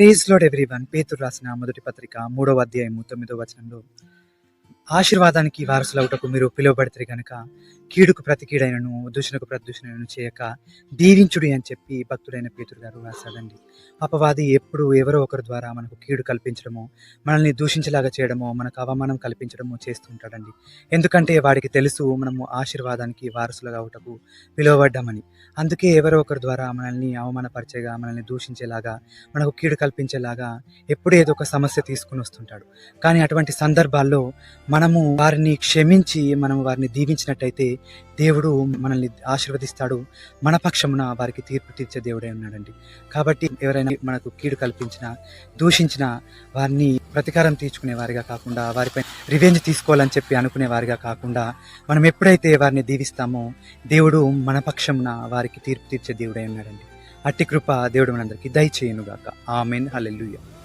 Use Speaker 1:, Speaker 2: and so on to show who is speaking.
Speaker 1: Please load every one పేతురు రాసిన మొదటి పత్రిక మూడవ అధ్యాయము తొమ్మిదవ వచనంలో ఆశీర్వాదానికి వారసులవుటకు మీరు పిలువబడితే కనుక కీడుకు ప్రతి కీడైనను దూషణకు ప్రదూషణను చేయక దీవించుడి అని చెప్పి భక్తుడైన పేతురు గారు రాశాడండి. అపవాది ఎప్పుడు ఎవరో ఒకరి ద్వారా మనకు కీడు కల్పించడమో మనల్ని దూషించేలాగా చేయడమో మనకు అవమానం కల్పించడమో చేస్తుంటాడండి ఎందుకంటే వాడికి తెలుసు మనము ఆశీర్వాదానికి వారసులుగా అవుటకు పిలువబడ్డామని. అందుకే ఎవరో ఒకరి ద్వారా మనల్ని అవమానపరిచేగా మనల్ని దూషించేలాగా మనకు కీడు కల్పించేలాగా ఎప్పుడు ఏదో ఒక సమస్య తీసుకుని వస్తుంటాడు. కానీ అటువంటి సందర్భాల్లో మన మనము వారిని క్షమించి మనం వారిని దీవించినట్టయితే దేవుడు మనల్ని ఆశీర్వదిస్తాడు. మన పక్షమున వారికి తీర్పు తీర్చే దేవుడే ఉన్నాడండి. కాబట్టి ఎవరైనా మనకు కీడు కల్పించినా దూషించినా వారిని ప్రతీకారం తీర్చుకునే వారిగా కాకుండా వారిపై రివెంజ్ తీసుకోవాలని చెప్పి అనుకునే వారిగా కాకుండా మనం ఎప్పుడైతే వారిని దీవిస్తామో దేవుడు మన పక్షమున వారికి తీర్పు తీర్చే దేవుడే ఉన్నాడండి. అట్టి కృప దేవుడు మనందరికీ దయచేయనుగాక. ఆమెన్. హల్లెలూయా.